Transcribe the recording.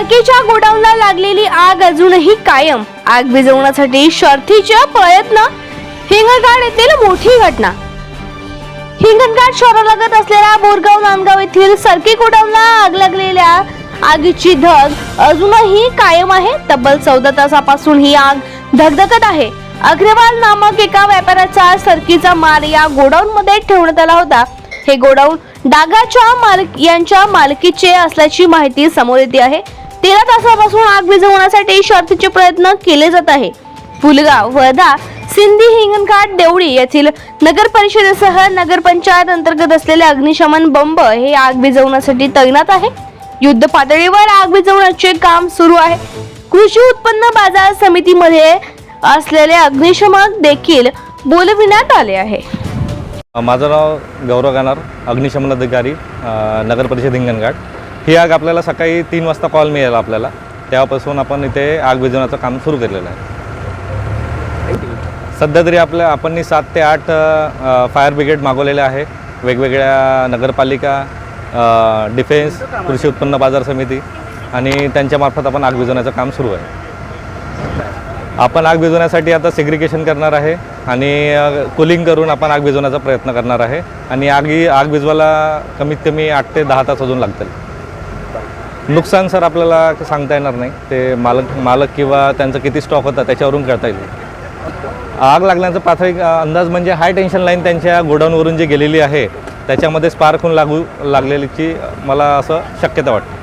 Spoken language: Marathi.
सरकीच्या गोडाऊनला लागलेली आग अजूनही कायम. आग विझवण्यासाठी शर्थीच्या प्रयत्न. हिंगणघाट येथील मोठी घटना. हिंगणघाट शहरालगत असलेल्या बोरगाव नांदगाव येथील सरकी गोडाऊनला आग लागलेल्या आगीची धग अजूनही कायम आहे. तब्बल चौदा तासापासून ही आग धगधगत आहे. अग्रवाल नामक एका व्यापाऱ्याचा सरकीचा माल या गोडाऊन मध्ये ठेवण्यात आला होता. हे गोडाऊन डागाच्या मालक यांच्या मालकीचे असल्याची माहिती समोर येते आहे. तेरा तासापासून आग विझवण्यासाठी शर्थीचे प्रयत्न केले जात आहे. पुलगाव वर्धा सिंधी हिंगणघाट देवळी येथील नगर परिषदेसह नगरपंचायत अंतर्गत असलेले अग्निशमन बंब हे आग विझवण्यासाठी तैनात आहे. युद्ध पातळीवर आग विझवण्याचे काम सुरू आहे. कृषी उत्पन्न बाजार समितीमध्ये असलेले अग्निशमन देखील बोलविण्यात आले आहे. माझं नाव गौरव गाणार अग्निशमन अधिकारी नगर परिषद हिंगणघाट. ही आग आपल्याला सकाळी तीन वाजता कॉल मिळाला आपल्याला. तेव्हापासून आपण इथे आग विजवण्याचं काम सुरू केलेलं आहे. सध्या तरी आपल्या आपण सात ते आठ फायर ब्रिगेड मागवलेले आहे. वेगवेगळ्या नगरपालिका डिफेन्स कृषी उत्पन्न बाजार समिती आणि त्यांच्यामार्फत आपण आग विजवण्याचं काम सुरू आहे. आपण आग विजवण्यासाठी आता सेग्रिगेशन करणार आहे आणि कुलिंग करून आपण आग विजवण्याचा प्रयत्न करणार आहे. आणि आगी आग विजवायला कमीत कमी आठ ते दहा तास अजून लागतील. नुकसान सर आपल्याला सांगता येणार नाही. ते मालक मालक किंवा त्यांचं किती स्टॉक होता त्याच्यावरून करता येईल. आग लागण्याचा प्राथमिक अंदाज म्हणजे हाय टेन्शन लाईन त्यांच्या गोडाऊनवरून जी गेलेली आहे त्याच्यामध्ये स्पार्क होऊन लागू लागलेलीची मला असं शक्यता वाटते.